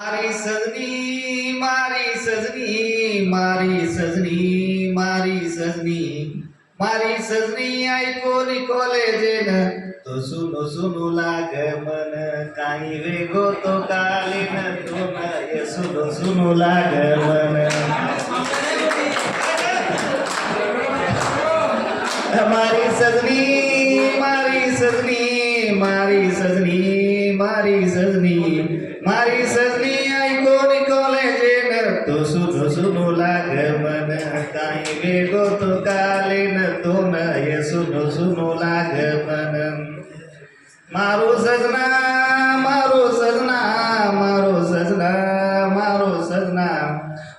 मारी सजनी मारी सजनी मारी सजनी मारी सजनी मारी सजनी ऐको निकोले जेन. तो सुनू सुनू लाग मन काही वेगो तो कालीन. तो ये सुनू सुनू लाग मन. मारी सजनी मारी सजनी मारी सजनी मारी सजनी मारी सजनी. मन हताई वेगो तो काले न दोन हे सुनो सुनो लाग मन. मारो सजना मारो सजना मारो सजना मारो सजना.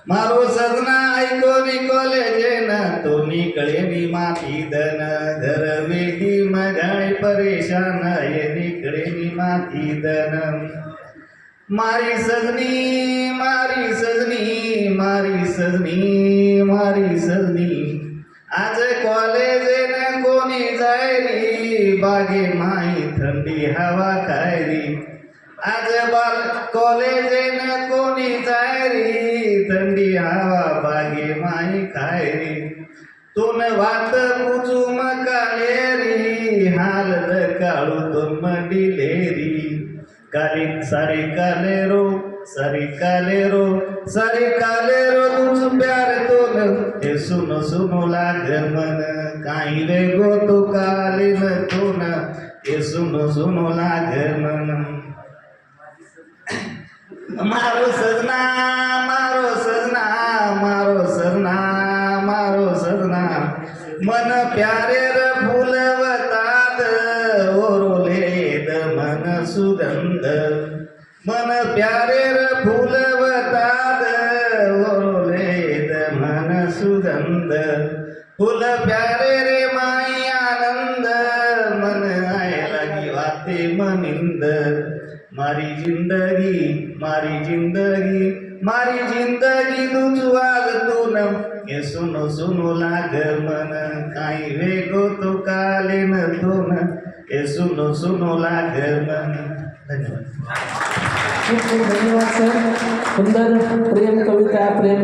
मारो सजना ऐको निकोले जेन तो निकळे नि माती दन घर वेदी मगाय परेशान हे निकळे नि माती दन मारी सजनी मारी सजनी मारी सजनी मारी सजनी. आज कॉलेज कोणी जायरी बागे माई थंडी हवा खायरी आज बाल कॉलेज कोणी जायरी थंडी हवा बागे माई खायरी तुन वात कुचू मकालेरी हाल काळू तुम डिलेरी काली सारी काले रो सारी काले रो सारी काले रो तुझ प्यार तो हे सुन सुनो लाग मन काही रे गो तो काले न तो हे सुन सुनो लाग मन. मारो सजना मारो सजना मारो सजना मारो सजना. मन प्यारे र भूलवतात ओरोले मन सुगंध मन प्यारे र फुलवतात ओलेद मन सुगंध फुल प्यारे रे माई आनंद मन आयला वाते मनिंद मारी जिंदगी मारी जिंदगी मारी जिंदगी तूच वाग तू न हे सुनो सुनो लाग मन काही वेगो तो काले न तो न हे सुनो सुनो लाग धन्यवाद खूप खूप धन्यवाद सर। सुंदर प्रेम कविता प्रेम